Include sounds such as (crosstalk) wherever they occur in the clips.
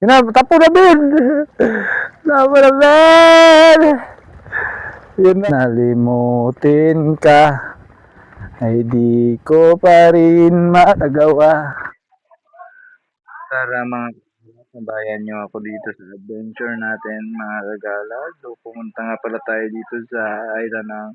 Ina, tapo na bin. (laughs) Tapo na bin. Yun na. Nalimutin ka. Ay di ko pa rin matagawa. Tara mga Sabayan niyo ako dito sa adventure natin mga kagala. So pumunta nga pala tayo dito sa island ng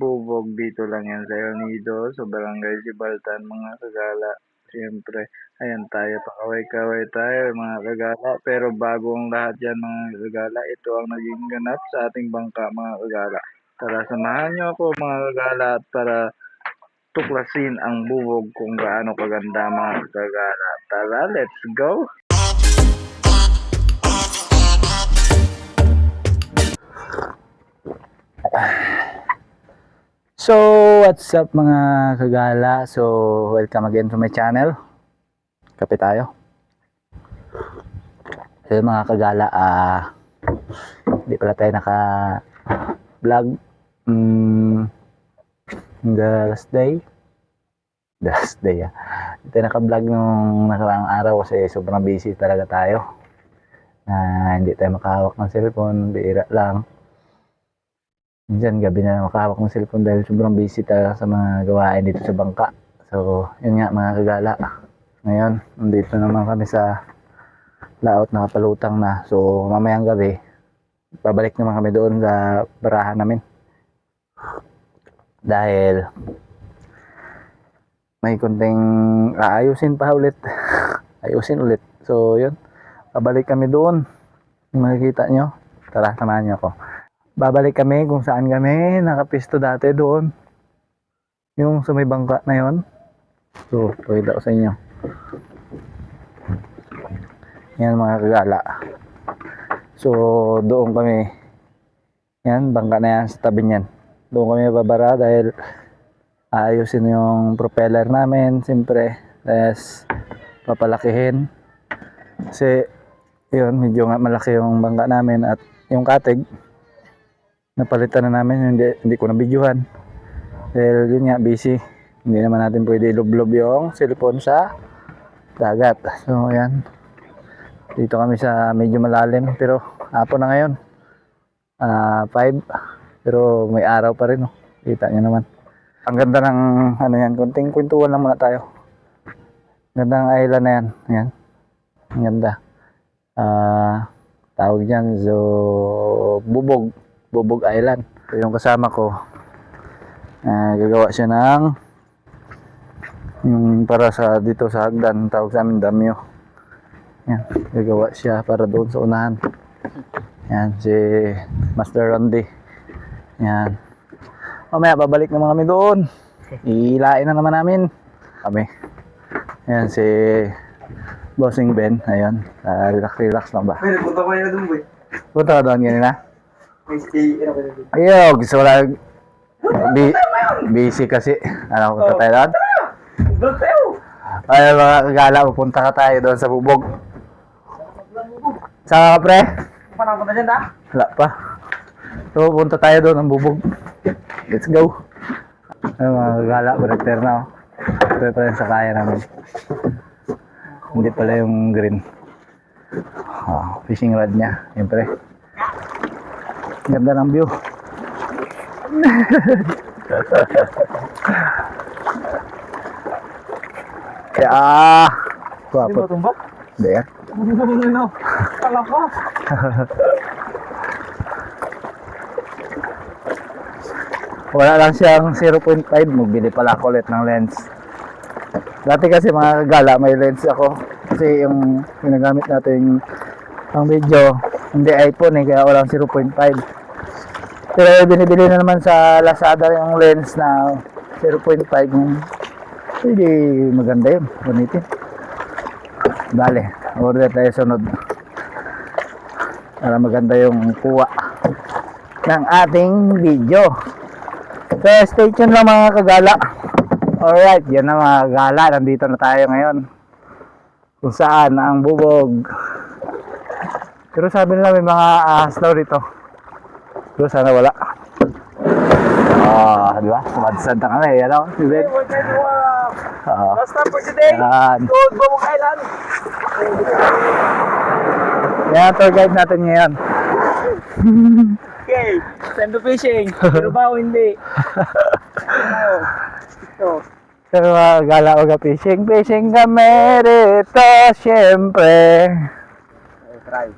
Bubog. Dito lang yan sa El Nido, sa Barangay Gibaltan mga kagala. Siyempre, ayan tayo, pakaway-kaway tayo mga kagala. Pero bago ang lahat yan mga kagala, ito ang naging ganap sa ating bangka mga kagala. Tara, samahan niyo ako mga kagala at para tuklasin ang bubog kung gaano kaganda mga kagala. Tara, let's go! So, what's up mga kagala? So, welcome again to my channel. Kape tayo. So, yun, mga kagala, ah, hindi pala tayo naka-vlog. Mm, the last day. The last day, ah. Hindi tayo naka-vlog nung nakaraang araw kasi sobrang busy talaga tayo. Na hindi tayo makahawak ng cellphone, bira lang. Minsan gabi na makahawak ng cellphone dahil sobrang busy talaga sa mga gawain dito sa bangka. So, yun nga mga kagala. Ngayon, nandito naman kami sa laot nakapalutang na. So, mamayang gabi, babalik naman kami doon sa barahan namin. Dahil may konting aayusin pa ulit. (laughs) Ayusin ulit. So, yun. Babalik kami doon. Makikita nyo, tara, samahan nyo ako babalik kami kung saan kami nakapisto dati doon. Yung sa bangka na yon. So, pakita ko sa inyo. Yan mga kagala. So, doon kami. Yan, bangka na yan sa tabi niyan. Doon kami babara dahil ayusin yung propeller namin, siyempre. Tapos, papalakihin. Kasi, yun, medyo nga malaki yung bangka namin at yung katig, napalitan na namin hindi, hindi ko na videohan dahil yun nga busy hindi naman natin pwede ilublob yung cellphone sa dagat. So yan dito kami sa medyo malalim pero hapon na ngayon. Ah 5 pero may araw pa rin oh. kita nyo naman. Ang ganda ng ano yan kunting kwentuhan lang muna tayo. Ganda ng island na yan. Yan ang ganda. Ah tawag dyan so bubog. Bubog Island. So, yung kasama ko, ah, gagawa siya ng yung para sa dito sa hagdan, tawag sa amin damyo. Yan, gagawa siya para doon sa unahan. Yan, si Master Randy. Yan. Mamaya, babalik naman kami doon. Iilain na naman namin. Kami. Yan, si Bossing Ben. Ayun. Ah, relax, relax lang ba? May nagpunta na doon, boy. Punta ka doon kanina? May stay, ano? Ayaw, gusto. Bi busy kasi. Ano, punta tayo doon? Ay, mga kagala, pupunta ka tayo doon sa bubog. Saan ka, pre? Panang ko na dyan, ha? Wala pa. So, pupunta tayo doon ang bubog. Let's go. Ay, mga kagala, barakter na. oh. Ito pa rin sa kaya namin. Hindi pala yung green. Oh, fishing rod niya, siyempre. Ganda ng view. (laughs) Kaya, ah, Hindi mo guwapo. tumba? Hindi ah. Ano? Kala ko. (laughs) Wala lang siyang 0.5. Magbili pala ako ulit ng lens. Dati kasi mga gala, may lens ako. Kasi yung ginagamit natin ang video, hindi iPhone eh, kaya walang 0.5. Pero binibili na naman sa Lazada yung lens na 0.5. Yung Hindi maganda yun. Gamitin. Bale, order tayo sunod. Para maganda yung kuha ng ating video. So, stay tuned lang mga kagala. Alright, yan na mga kagala. Nandito na tayo ngayon. Kung saan ang bubog. Pero sabi nila may mga ahas daw dito. Pero sana wala. Ah, di ba? Sumadsad na kami. O. Boy, tayo mo, ah, Last time for today. yan. Gold Bubong Island. Yan, tour guide natin ngayon. Okay, send to fishing. Pero ba o hindi? Ano? Ito. Pero mga gala ko fishing, fishing kami rito, syempre. Okay, try.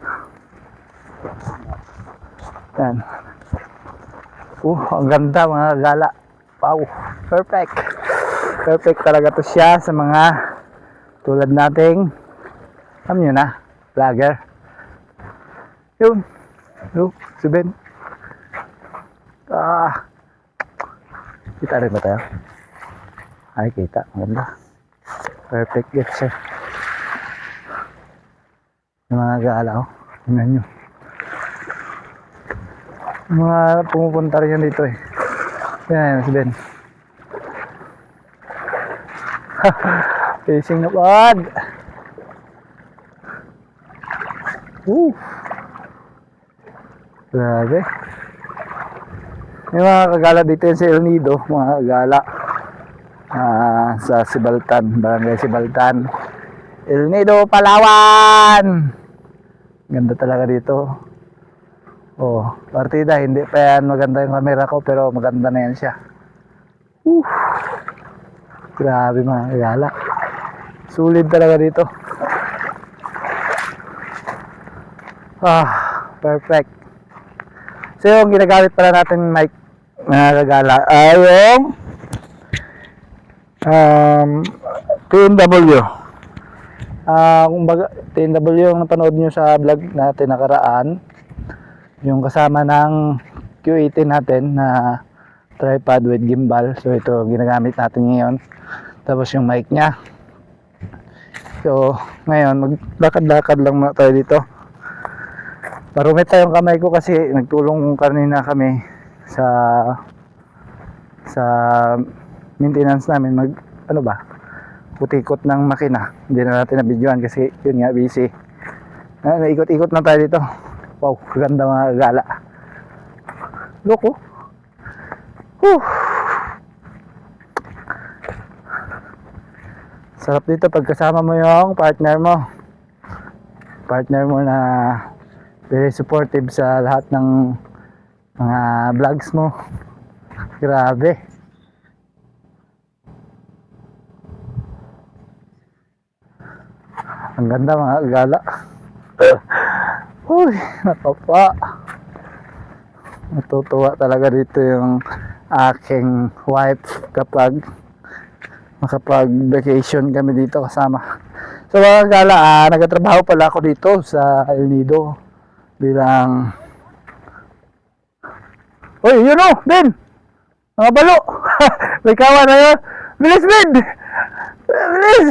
Yan. Uh, ang ganda mga gala. Wow, perfect. Perfect talaga to siya sa mga tulad nating, alam nyo na, vlogger. Yun. Yun, si Ben. Ah. Kita rin ba tayo? Ay, kita. Ang ganda. Perfect get siya. Yung mga gala ko. Tingnan nyo. Mga pumupunta rin dito eh. Yan, si Ben. (laughs) Na pod. Woo. Grabe. May mga kagala dito yan sa El Nido, mga kagala. Ah, sa Sibaltan, Barangay Sibaltan. El Nido, Palawan! Ganda talaga dito. Oh, partida, hindi pa yan maganda yung camera ko, pero maganda na yan siya. Woo. Grabe mga kagala. Sulit talaga dito. Ah, perfect. So yung ginagamit pala natin mic mga kagala ay yung um, TNW. Ah, kumbaga TNW yung napanood nyo sa vlog natin nakaraan. Yung kasama ng Q80 natin na tripod with gimbal. So ito ginagamit natin ngayon. Tapos yung mic niya. So ngayon maglakad-lakad lang muna tayo dito. Marumit tayong kamay ko kasi nagtulong kanina kami sa sa maintenance namin mag ano ba putikot ng makina hindi na natin na videoan kasi yun nga busy ah, naikot-ikot na tayo dito wow ganda mga gala loko Whew. sarap dito pag kasama mo yung partner mo partner mo na very supportive sa lahat ng mga vlogs mo. Grabe. Ang ganda mga gala. (laughs) Uy, natapa. Natutuwa talaga dito yung aking wife kapag makapag vacation kami dito kasama. So mga gala, ah, nagtatrabaho pala ako dito sa El Nido bilang Uy, yun o, Ben! Mga balo! (laughs) May kawa na yun! Bilis, Ben! Bilis!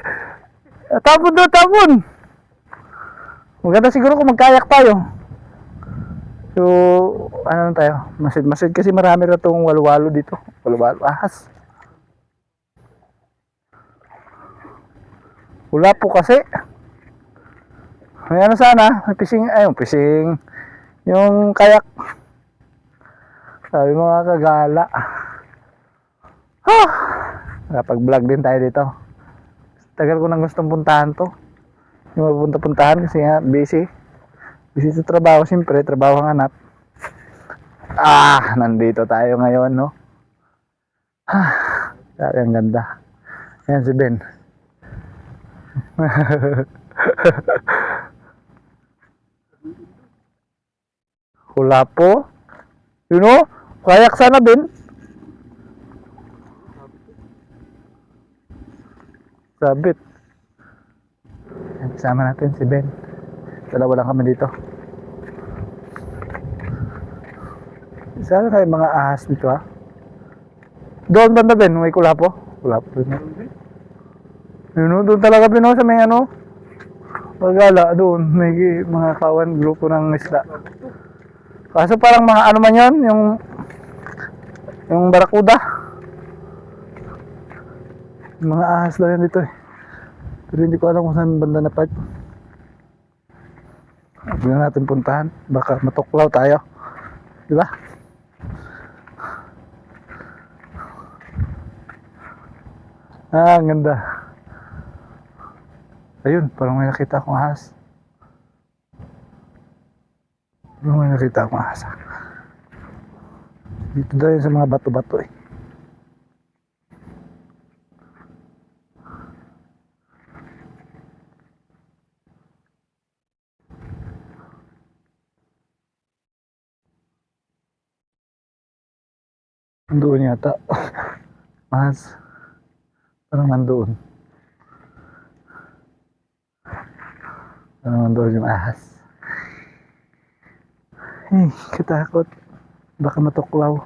(laughs) tapon doon, tapon! Maganda siguro kung magkayak tayo. So, ano lang tayo? Masid-masid kasi marami na itong walwalo dito. Walwalo, ahas. Wala po kasi. May ano sana, may fishing, ayun, fishing, yung kayak. Sabi mga kagala. Ah! Nakapag-vlog din tayo dito. Tagal ko nang gustong puntahan to. Yung mapunta-puntahan kasi nga busy. Busy sa trabaho, siyempre, trabaho ang anak. Ah, nandito tayo ngayon, no? Ah, ang ganda. Ayan si Ben. (laughs) Hula po. You know, kayak sana Ben. Sabit. Kasama natin si Ben. Dalawa lang kami dito. Sana tayo mga ahas dito ha. Doon banda Ben, may kulapo. Kulapo rin. Yun o, doon talaga Ben o, sa may ano. Pagala, doon. May mga kawan grupo ng isda. Kaso parang mga ano man yun, yung yung barakuda. Mga ahas lang yan dito eh. Pero hindi ko alam kung saan banda na park. Huwag natin puntahan. Baka matuklaw tayo. Di ba? Ah, ang ganda. Ayun, parang may nakita akong ahas. Parang may nakita akong ahas. Ah. Dito daw yun sa mga bato-bato eh. Nandoon yata. Ahas. Parang nandoon. Parang nandoon yung ahas. Ay, katakot. Baka matuklaw.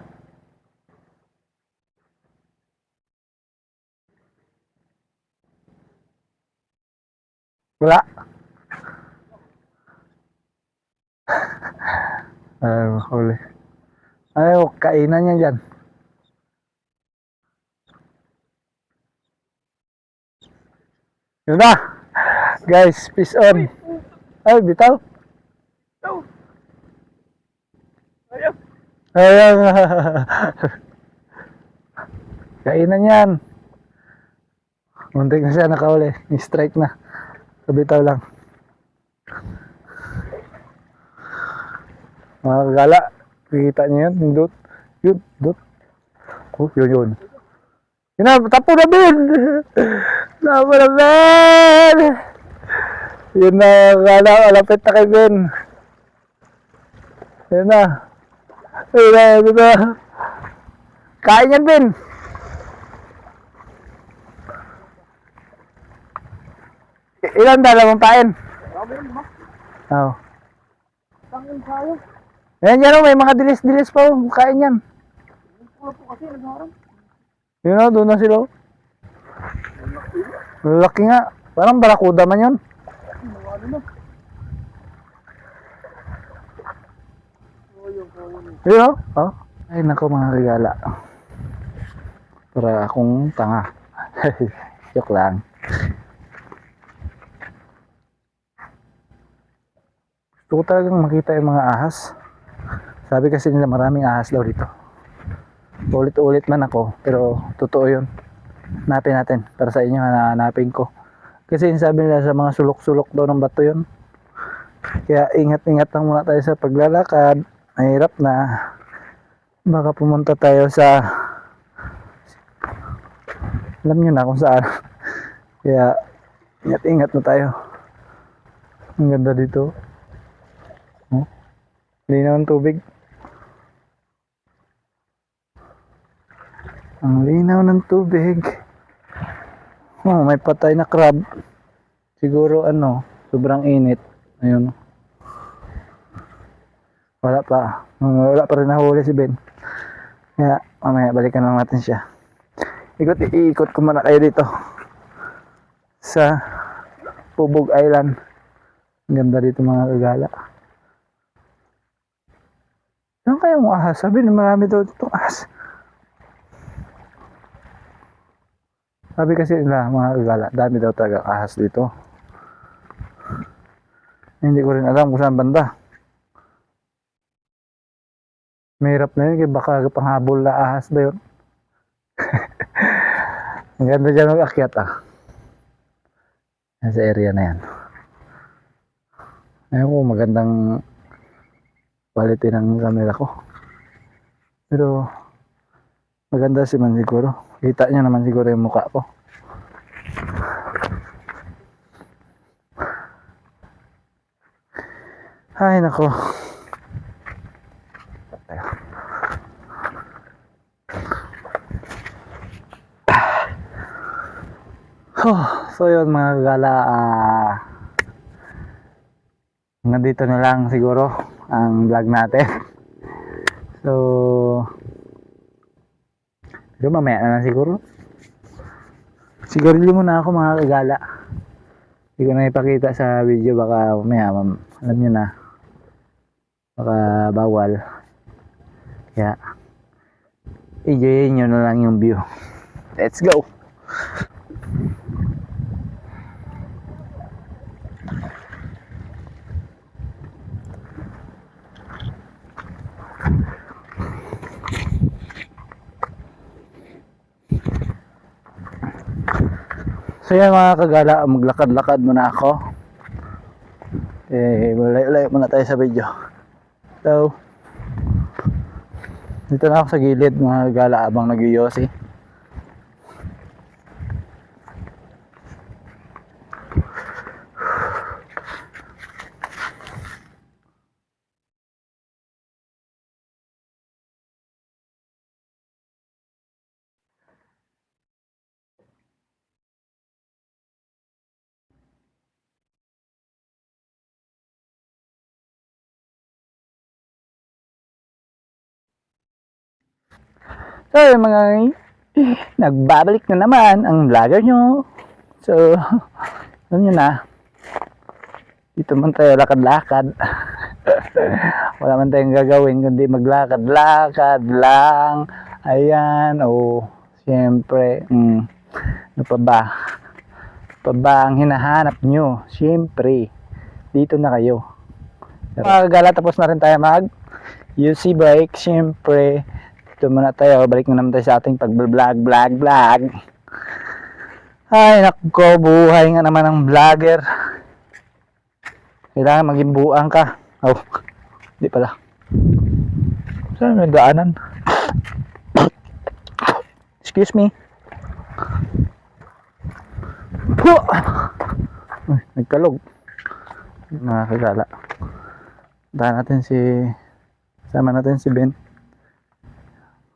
Wala. Ay, (laughs) makuli. Ay, kainan niya dyan. Yun na. Guys, peace on. Ay, bitaw. Ayaw. Ayan. (laughs) Kainan yan. Muntik na siya nakauli. Ni-strike na. Kabitaw lang. Mga kagala. Kikita niyo yun. Dot. Yun. Dot. Oh, yun yun. Yun na. Tapo na bin. (laughs) Tapo na bin. Yun na. Kagala. Malapit na kay Ben. Yun na. Ayun na, ayun na. Kain yan, Ben. Ilan dalawang pain? Sabi mo, Oo. tayo. Ayan yan, oh, may mga dilis-dilis pa. Oh. Kain yan. Pula po kasi, nagharang. Yun o, doon na sila. oh. Laki nga. Parang barakuda man yun. Ano na? Oh, o. Oh. Ay, nako mga regala. Para akong tanga. (laughs) Joke lang. Gusto ko talagang makita yung mga ahas. Sabi kasi nila maraming ahas daw dito. Ulit-ulit man ako, pero totoo yun. Hanapin natin. Para sa inyo, hanapin ko. Kasi sabi nila sa mga sulok-sulok daw ng bato yun. Kaya ingat-ingat lang muna tayo sa paglalakad. Mahirap na. Baka pumunta tayo sa... Alam nyo na kung saan. (laughs) Kaya ingat-ingat na tayo. Ang ganda dito. Oh. Linaw ng tubig. Ang linaw ng tubig. Oh, may patay na crab. Siguro ano, sobrang init. Ayun. Wala pa. Wala pa rin nahuli si Ben. Kaya mamaya balikan lang natin siya. Ikot, iikot ko muna kayo dito. Sa Pubog Island. Ang ganda dito mga kagala. Saan kaya mo ahas? Sabi na marami daw itong ahas. Sabi kasi nila mga kagala, dami daw talaga ahas dito. Hindi ko rin alam kung saan banda. Mahirap na yun, kaya baka panghabol na ahas ba yun? (laughs) Ang ganda dyan mag-akyat ah. Sa area na yan. Ayun ko, magandang quality ng camera ko. Pero, maganda si man siguro. Kita nyo naman siguro yung mukha ko. Ay, nako. Oh, so yun mga gala, ah, nandito na lang siguro ang vlog natin. So, pero mamaya na lang siguro. Siguro muna ako mga kagala. Hindi ko na ipakita sa video baka mamaya, mam, alam nyo na. Baka bawal. Kaya, enjoyin nyo na lang yung view. Let's go! So mga kagala, maglakad-lakad muna ako. Eh, malayo-layo muna tayo sa video. So, dito na ako sa gilid mga gala abang nag-yosi. So, mga nagbabalik na naman ang vlogger nyo. So, (laughs) alam nyo na. Dito man tayo lakad-lakad. (laughs) Wala man tayong gagawin kundi maglakad-lakad lang. Ayan, oh. Siyempre, mm, ano pa ba? Ano pa ba ang hinahanap nyo? Siyempre, dito na kayo. Mga kagala, tapos na rin tayo mag UC break. Siyempre, ito muna tayo. Balik na naman tayo sa ating pag-vlog, vlog, vlog. Ay, nako, buhay nga naman ng vlogger. Kailangan maging buang ka. Oh, hindi pala. Saan may daanan? Excuse me. Puh! Ay, nagkalog. Mga kagala. Dahan natin si... Sama natin si Ben.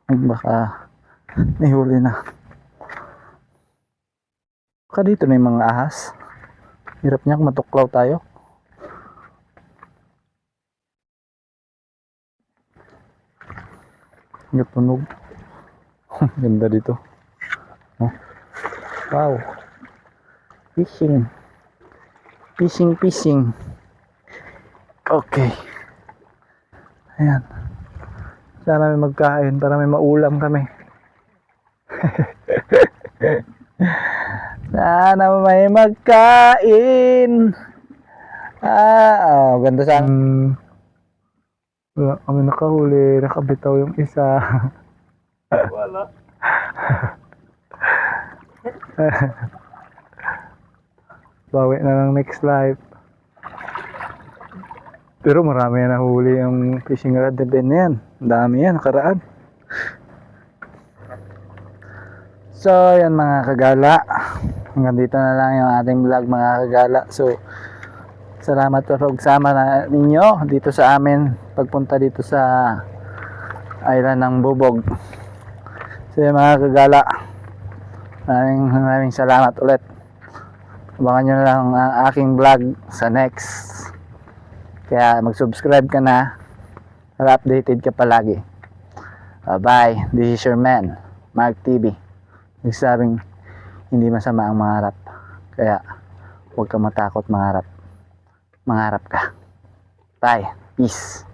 Baka nihuli na. Baka dito na yung mga ahas. Hirap niya kung matuklaw tayo. Ang tunog. (laughs) Ganda dito. Oh. Wow. Fishing. Fishing, fishing. Okay. Ayan. Sana may magkain para may maulam kami. (laughs) Sana may magkain. Ah, oh, ganda sana. wala kami nakahuli, nakabitaw yung isa. Wala. (laughs) Bawi na ng next life. Pero marami na nahuli yung fishing rod ni Ben na yan. Ang dami yan, nakaraan. So, yan mga kagala. Hanggang dito na lang yung ating vlog mga kagala. So, salamat po sa pagsama na ninyo dito sa amin. Pagpunta dito sa island ng Bubog. So, yan mga kagala. Maraming maraming salamat ulit. Abangan nyo lang ang aking vlog sa next. Kaya mag-subscribe ka na para updated ka palagi. Uh, bye. This is your man, Mark TV. Nagsasabing hindi masama ang mangarap. Kaya huwag ka matakot mangarap. Mangarap ka. Bye. Peace.